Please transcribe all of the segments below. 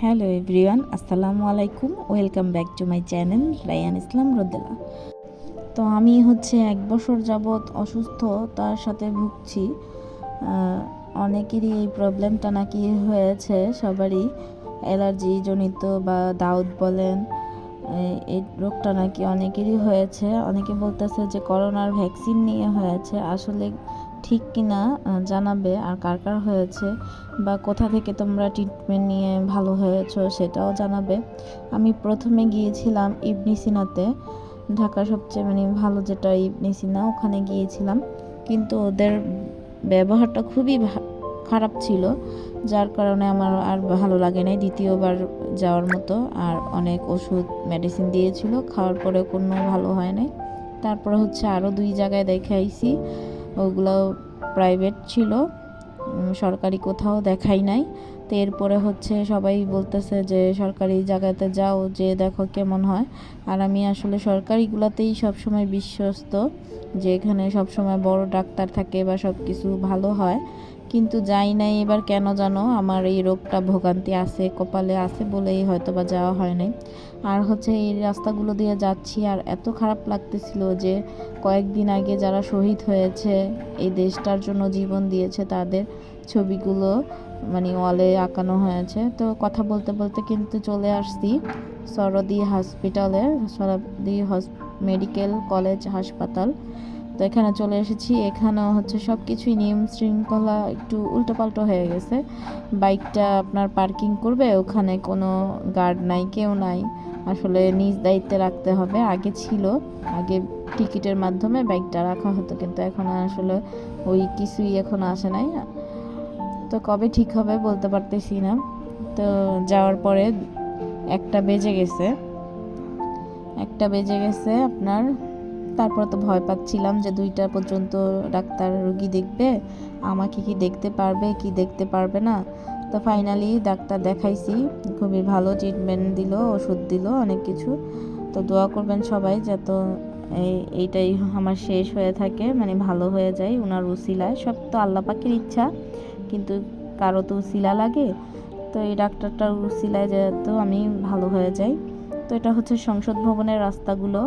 Hello everyone, আসসালামু আলাইকুম। Welcome back to my channel Rayan Islam Rodela তো আমি হচ্ছে এক বছর যাবৎ অসুস্থ তার সাথে ভুগছি। অনেকেরই এই প্রবলেমটা নাকি হয়েছে সবারই। অ্যালার্জি জনিত বা দাউদ বলেন এই- এই রোগটা নাকি অনেকেরই হয়েছে। অনেকে বলতেছে যে করোনার ভ্যাকসিন নিয়ে হয়েছে। আসলে ঠিক কিনা জানাবে আর কার কার হয়েছে বা কোথা থেকে তোমরা ট্রিটমেন্ট নিয়ে ভালো হয়েছো সেটাও জানাবে। আমি প্রথমে গিয়েছিলাম ইবনি সিনাতে, ঢাকার সবচেয়ে মানে ভালো যেটা ইবনি সিনা, ওখানে গিয়েছিলাম। কিন্তু ওদের ব্যবহারটা খুবই খারাপ ছিল, যার কারণে আমার আর ভালো লাগে নাই দ্বিতীয়বার যাওয়ার মতো। আর অনেক ওষুধ মেডিসিন দিয়েছিল, খাওয়ার পরে কোনো ভালো হয় নাই। তারপরে হচ্ছে আরও দুই জায়গায় দেখে দেখাইছি। ওগুলো প্রাইভেট ছিল সরকারি কোথাও দেখাই নাই। তো এরপরে হচ্ছে সবাই বলতেছে যে, সরকারি জায়গাতে যাও, যে দেখো কেমন হয়। আর আমি আসলে সরকারিগুলোতেই সবসময় বিশ্বস্ত, যে এখানে সবসময় বড় ডাক্তার থাকে বা সব কিছু ভালো হয়। কিন্তু যাই নাই, এবার কেন জানো? আমার এই রোগটা ভোগান্তি আছে, কপালে আছে বলেই হয়তো বা যাওয়া হয় নাই। আর হচ্ছে এই রাস্তাগুলো দিয়ে যাচ্ছি, আর এত খারাপ লাগতেছিল যে কয়েকদিন আগে যারা শহীদ হয়েছে, এই দেশটার জন্য জীবন দিয়েছে তাদের ছবিগুলো মানে ওয়ালে আঁকানো হয়েছে। তো কথা বলতে বলতে কিন্তু চলে আসছি সরদি হসপিটালে, সরদি হস, মেডিকেল কলেজ হাসপাতাল। তো এখানে চলে এসেছি। এখানেও হচ্ছে সব কিছুই নিয়ম শৃঙ্খলা একটু উল্টোপাল্টো হয়ে গেছে। বাইকটা আপনার পার্কিং করবে, ওখানে কোনো গার্ড নাই, কেউ নাই। আসলে নিজ দায়িত্বে রাখতে হবে। আগে ছিল, আগে টিকিটের মাধ্যমে বাইকটা রাখা হতো, কিন্তু এখন আসলে ওই কিছুই এখন আসে নাই। তো কবে ঠিক হবে বলতে পারতেছি না। তো যাওয়ার পরে একটা বেজে গেছে। একটা বেজে গেছে আপনার তারপর তো ভয় পাচ্ছিলাম যে দুইটা পর্যন্ত ডাক্তার রুগী দেখবে, আমাকে কি দেখতে পারবে, কি দেখতে পারবে না। তো ফাইনালি ডাক্তার দেখাইছি, খুবই ভালো ট্রিটমেন্ট দিল, ওষুধ দিল, অনেক কিছু। তো দোয়া করবেন সবাই যত এই, এইটাই আমার শেষ হয়ে থাকে মানে ভালো হয়ে যায় ওনার উসিলায়। সব তো আল্লাহ পাকের ইচ্ছা, কিন্তু কারও তো উসিলা লাগে। তো এই ডাক্তারটার উসিলায় যেহেতু আমি ভালো হয়ে যাই। তো এটা হচ্ছে সংসদ ভবনের রাস্তাগুলো।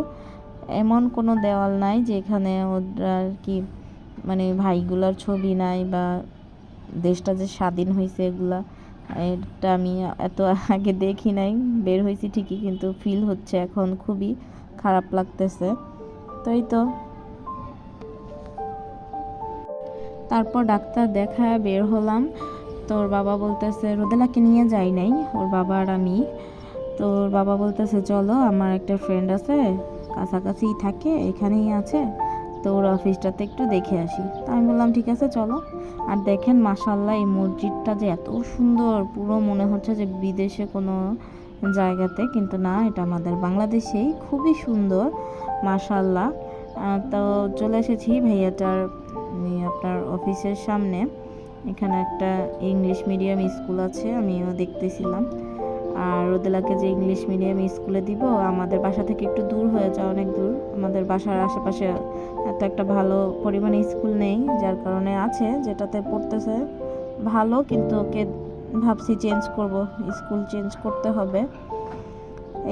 এমন কোনো দেওয়াল নাই যেখানে ওরা আর কি মানে ভাইগুলার ছবি নাই বা দেশটা যে স্বাধীন হয়েছে এগুলা, এটা আমি এত আগে দেখি নাই, বের হয়েছি ঠিকই কিন্তু ফিল হচ্ছে এখন খুবই খারাপ লাগতেছে। তাই তো। তারপর ডাক্তার দেখায় বের হলাম তো ওর বাবা বলতেছে, রোদেলাকে নিয়ে যাই নাই, ওর বাবা আর আমি। তো ওর বাবা বলতেছে, চলো, আমার একটা ফ্রেন্ড আছে। কাছাকাছি থাকে, এখানেই আছে। তো ওর অফিসটাতে একটু দেখে আসি। তা আমি বললাম, ঠিক আছে, চলো। আর দেখেন মাসাল্লাহ এই মসজিদটা যে এত সুন্দর, পুরো মনে হচ্ছে যে বিদেশে কোনো জায়গাতে, কিন্তু না, এটা আমাদের বাংলাদেশেই খুবই সুন্দর মাসাল্লাহ তো চলে এসেছি ভাইয়াটার আপনার অফিসের সামনে। এখানে একটা ইংলিশ মিডিয়াম স্কুল আছে, আমিও দেখতেছিলাম। আর রোদেলাকে যে ইংলিশ মিডিয়াম স্কুলে দিব, আমাদের বাসা থেকে একটু দূর হয়ে যায়, অনেক দূর। আমাদের বাসার আশেপাশে এত একটা ভালো পরিমাণে স্কুল নেই, যার কারণে আছে, যেটাতে পড়তেছে ভালো, কিন্তু ওকে ভাবছি চেঞ্জ করব স্কুল চেঞ্জ করতে হবে।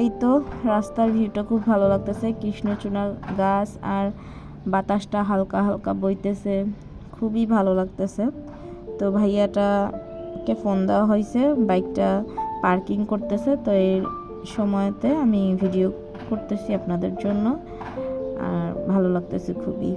এই তো, রাস্তার ভিউটা খুব ভালো লাগতেছে, কৃষ্ণচূড়া গাছ আর বাতাসটা হালকা হালকা বইতেছে, খুবই ভালো লাগতেছে। তো ভাইয়াটাকে ফোন দেওয়া হয়েছে বাইকটা পার্কিং করতেছে তো এই সময়তে আমি ভিডিও করতেছি আপনাদের জন্য। আর ভালো লাগতেছে খুবই।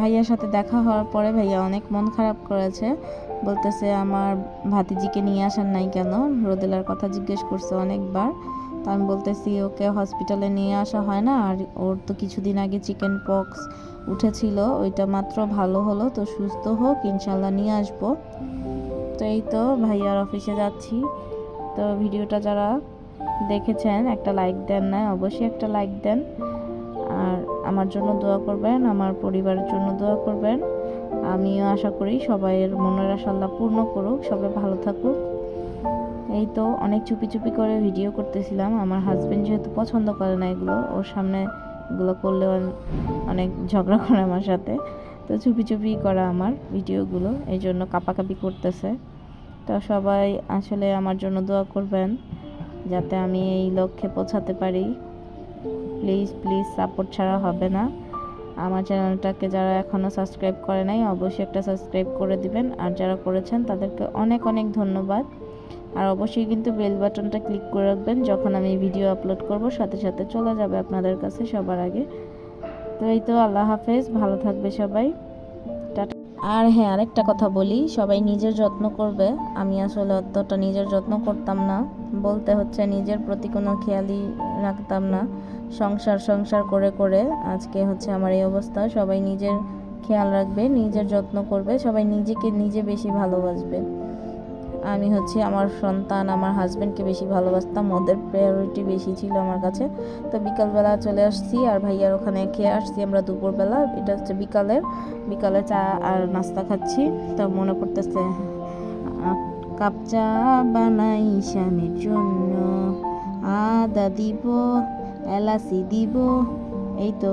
ভাইয়ার সাথে দেখা হওয়ার পরে ভাইয়া অনেক মন খারাপ করেছে। বলতেছে, আমার ভাতিজিকে নিয়ে আসার নাই কেন? রোদেলার কথা জিজ্ঞেস করছে অনেকবার। তো আমি বলতেছি, ওকে হসপিটালে নিয়ে আসা হয় না, আর ওর তো কিছুদিন আগে চিকেন পক্স উঠেছিল, ওইটা মাত্র ভালো হলো, তো সুস্থ হোক ইনশাল্লাহ নিয়ে আসব। তো এই তো ভাইয়ার অফিসে যাচ্ছি। তো ভিডিওটা যারা দেখেছেন, একটা লাইক দেন না, অবশ্যই একটা লাইক দেন। আমার জন্য দোয়া করবেন, আমার পরিবারের জন্য দোয়া করবেন। আমিও আশা করি সবাইয়ের মনের আশাল্লাহ পূর্ণ করুক, সবাই ভালো থাকুক। এই তো অনেক চুপি চুপি করে ভিডিও করতেছিলাম, আমার হাজব্যান্ড যেহেতু পছন্দ করে না এগুলো, ওর সামনে এগুলো করলে অনেক ঝগড়া করে আমার সাথে। তো চুপি চুপি করা আমার ভিডিওগুলো, এই জন্য কাপাকাপি করতেছে। তো সবাই আসলে আমার জন্য দোয়া করবেন, যাতে আমি এই লক্ষ্যে পৌঁছাতে পারি। প্লিজ প্লিজ সাপোর্ট ছাড়া হবে না। আমার চ্যানেলটাকে যারা এখনও সাবস্ক্রাইব করে নাই, অবশ্যই একটা সাবস্ক্রাইব করে দিবেন। আর যারা করেছেন, তাদেরকে অনেক অনেক ধন্যবাদ। আর অবশ্যই কিন্তু বেল বাটনটা ক্লিক করে রাখবেন। যখন আমি ভিডিও আপলোড করব, সাথে সাথে চলে যাবে আপনাদের কাছে সবার আগে। তো এই তো, আল্লাহ হাফেজ। ভালো থাকবে সবাই। আর হ্যাঁ আরেকটা কথা বলি। সবাই নিজের যত্ন করবে। আমি আসলে অতটা নিজের যত্ন করতাম না। বলতে হচ্ছে নিজের প্রতি কোনো খেয়ালই রাখতাম না। সংসার সংসার করে করে আজকে হচ্ছে আমার এই অবস্থা। সবাই নিজের খেয়াল রাখবে, নিজের যত্ন করবে, সবাই নিজেকে নিজে বেশি ভালোবাসবে। আমি হচ্ছে আমার সন্তান, আমার হাজব্যান্ডকে বেশি ভালোবাসতাম, ওদের প্রায়োরিটি বেশি ছিল আমার কাছে। তো বিকালবেলা চলে আসছি আর ভাইয়ার ওখানে খেয়ে আসছি আমরা দুপুরবেলা। এটা হচ্ছে বিকালের, বিকালে চা আর নাস্তা খাচ্ছি। তো মনে পড়তেছে, কাপ চা বানাই স্বামীর জন্য, আদা দিব এলাচি দিব এই তো।